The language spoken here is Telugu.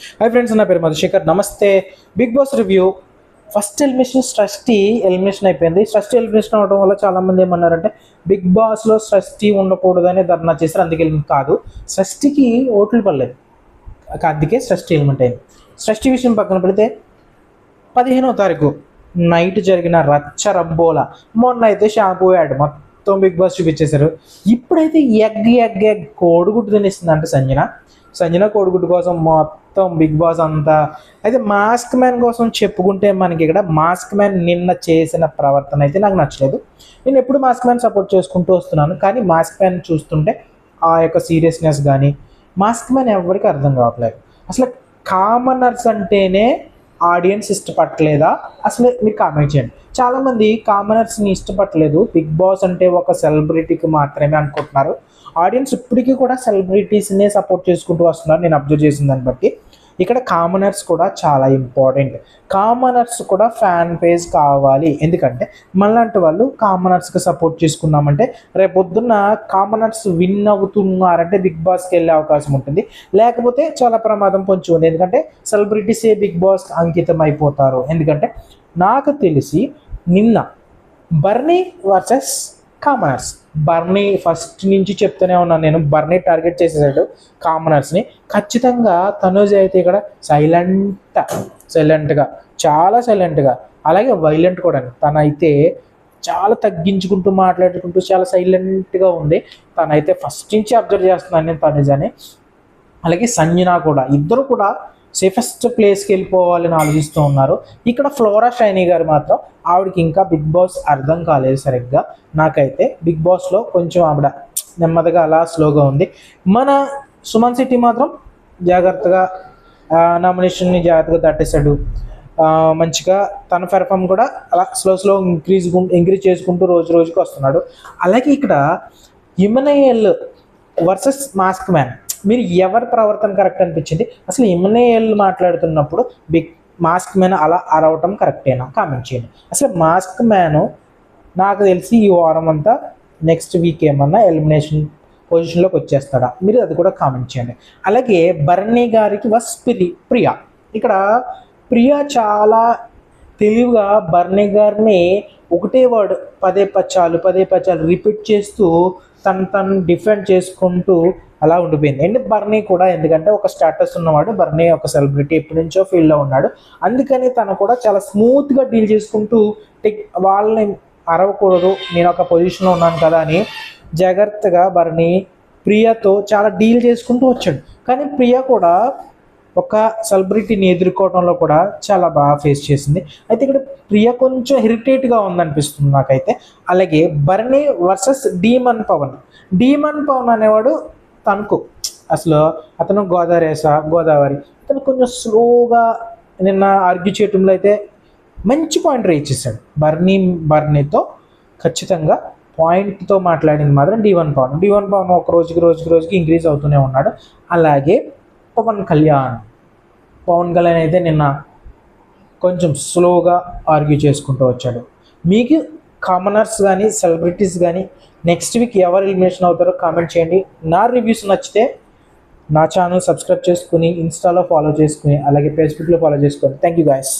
హాయ్ ఫ్రెండ్స్ నా పేరు మధుశేఖర్. నమస్తే. Bigg Boss review first elimination స్ట్రస్టీ elimination అయిపోయింది. స్ట్రస్టీ ఎలిమినేషన్ అవడం వల్ల చాలా మంది ఏమన్నారంటే బిగ్ బాస్లో స్ట్రస్టీ ఉండకూడదని ధర్నా చేశారు. అందుకే కాదు. స్ట్రస్టీకి ఓట్లు పడలేదు. అందుకే స్ట్రస్టీ ఎలిమెంట్ అయింది. స్ట్రస్టీ విషయం పక్కన పెడితే పదిహేనో తారీఖు నైట్ జరిగిన రచ్చ రంబోల. మొన్న అయితే షాంపూ యాడ్. మొత్తం బిగ్ బాస్ చూపించేశారు. ఇప్పుడైతే ఎగ్ ఎగ్ ఎగ్ కోడిగుడ్డు తినేస్తుంది అంటే సంజన. సంజన కోడిగుడ్డు కోసం మొత్తం మొత్తం బిగ్ బాస్ అంతా. అయితే మాస్క్ మ్యాన్ కోసం చెప్పుకుంటే మనకి ఇక్కడ మాస్క్ మ్యాన్ నిన్న చేసిన ప్రవర్తన అయితే నాకు నచ్చలేదు. నేను ఎప్పుడు మాస్క్ మ్యాన్ సపోర్ట్ చేసుకుంటూ వస్తున్నాను కానీ మాస్క్ మ్యాన్ చూస్తుంటే ఆ యొక్క సీరియస్నెస్ కానీ మాస్క్ మ్యాన్ ఎవరికి అర్థం కావట్లేదు. అసలు కామనర్స్ అంటేనే ఆడియన్స్ ఇష్టపడలేదా అసలు మీరు కామెంట్ చేయండి. చాలామంది కామనర్స్ని ఇష్టపడలేదు బిగ్ బాస్ అంటే ఒక సెలబ్రిటీకి మాత్రమే అనుకుంటున్నారు. ఆడియన్స్ ఇప్పటికీ కూడా సెలబ్రిటీస్నే సపోర్ట్ చేసుకుంటూ వస్తున్నారు. నేను అబ్జర్వ్ చేసిన దాన్ని బట్టి. ఇక్కడ కామనర్స్ కూడా చాలా ఇంపార్టెంట్ కామనర్స్ కూడా ఫ్యాన్ పేజ్ కావాలి. ఎందుకంటే మనలాంటి వాళ్ళు కామనర్స్కి సపోర్ట్ చేసుకున్నామంటే రేపొద్దున్న కామనర్స్ విన్ అవుతున్నారంటే బిగ్ బాస్కి వెళ్ళే అవకాశం ఉంటుంది. లేకపోతే చాలా ప్రమాదం పొంచి ఉంది. ఎందుకంటే సెలబ్రిటీసే బిగ్ బాస్ అంకితం అయిపోతారు. ఎందుకంటే నాకు తెలిసి నిన్న బర్నీ వర్సెస్ కామనర్స్ బర్నీ ఫస్ట్ నుంచి చెప్తూనే ఉన్నాను నేను. బర్నీ టార్గెట్ చేసేసాడు కామనర్స్ని. ఖచ్చితంగా తనుజ్ అయితే ఇక్కడ సైలెంట్ సైలెంట్గా చాలా సైలెంట్గా అలాగే వైలెంట్ కూడా తనైతే చాలా తగ్గించుకుంటూ మాట్లాడుకుంటూ చాలా సైలెంట్గా ఉంది. తనైతే ఫస్ట్ నుంచి అబ్జర్వ్ చేస్తున్నాను నేను తనుజ్ అని అలాగే సంజన కూడా ఇద్దరు కూడా సేఫెస్ట్ ప్లేస్కి వెళ్ళిపోవాలని ఆలోచిస్తూ ఉన్నారు. ఇక్కడ ఫ్లోరా షైనీ గారు మాత్రం ఆవిడకి ఇంకా బిగ్ బాస్ అర్థం కాలేదు సరిగ్గా. నాకైతే బిగ్ బాస్లో కొంచెం ఆవిడ నెమ్మదిగా అలా స్లోగా ఉంది. మన సుమన్ సిటీ మాత్రం జాగ్రత్తగా నామినేషన్ని జాగ్రత్తగా దాటేశాడు. మంచిగా తన పెర్ఫామ్ కూడా అలా స్లో స్లో ఇంక్రీజ్ ఇంక్రీజ్ చేసుకుంటూ రోజు రోజుకి వస్తున్నాడు. అలాగే ఇక్కడ హిమనయల్ వర్సెస్ మాస్క్ మ్యాన్ మీరు ఎవరి ప్రవర్తన కరెక్ట్ అనిపించింది? అసలు ఇమనయల్ మాట్లాడుతున్నప్పుడు బిగ్ మాస్క్ మ్యాన్ అలా అరవటం కరెక్టేనా కామెంట్ చేయండి. అసలు మాస్క్ మ్యాన్ నాకు తెలిసి ఈ వారం అంతా నెక్స్ట్ వీక్ ఏమన్నా ఎలిమినేషన్ పొజిషన్లోకి వచ్చేస్తాడా? మీరు అది కూడా కామెంట్ చేయండి. అలాగే బర్నీ గారికి వస్ ప్రి ప్రియా. ఇక్కడ ప్రియా చాలా తెలివిగా బర్నీ గారిని ఒకటే వర్డ్ పదే పచ్చాలు పదే పచ్చాలు రిపీట్ చేస్తూ తను తను డిఫెండ్ చేసుకుంటూ అలా ఉండిపోయింది. అండ్ బర్నీ కూడా ఎందుకంటే ఒక స్టేటస్ ఉన్నవాడు బర్నీ ఒక సెలబ్రిటీ ఎప్పటి నుంచో ఫీల్డ్లో ఉన్నాడు. అందుకని తను కూడా చాలా స్మూత్గా డీల్ చేసుకుంటూ టెక్ వాళ్ళని అరవకూడదు నేను ఒక పొజిషన్లో ఉన్నాను కదా అని జాగ్రత్తగా బర్నీ ప్రియాతో చాలా డీల్ చేసుకుంటూ వచ్చాడు. కానీ ప్రియ కూడా ఒక సెలబ్రిటీని ఎదుర్కోవడంలో కూడా చాలా బాగా ఫేస్ చేసింది. అయితే ఇక్కడ ప్రియ కొంచెం ఇరిటేట్గా ఉందనిపిస్తుంది నాకైతే. అలాగే బర్నీ versus demon Pavan. Demon Pavan అనేవాడు తణుకు. అసలు అతను గోదావరేస గోదావరి. అతను కొంచెం స్లోగా నిన్న ఆర్గ్యూ చేయటంలో అయితే మంచి పాయింట్ రేజ్ చేశాడు. బర్నీ బర్నీతో ఖచ్చితంగా పాయింట్తో మాట్లాడింది మాత్రం D one Pavan. D one Pavan ఒక రోజుకి రోజుకి రోజుకి ఇంక్రీజ్ అవుతూనే ఉన్నాడు. అలాగే పవన్ కళ్యాణ్. పవన్ కళ్యాణ్ అయితే నిన్న కొంచెం స్లోగా ఆర్గ్యూ చేసుకుంటూ వచ్చాడు. మీకు కామనర్స్ కానీ సెలబ్రిటీస్ కానీ నెక్స్ట్ వీక్ ఎవరు ఎలిమినేషన్ అవుతారో కామెంట్ చేయండి. నా రివ్యూస్ నచ్చితే నా ఛానల్ సబ్స్క్రైబ్ చేసుకుని ఇన్స్టాలో ఫాలో చేసుకుని అలాగే ఫేస్బుక్లో ఫాలో చేసుకొని థ్యాంక్ యూ గాయస్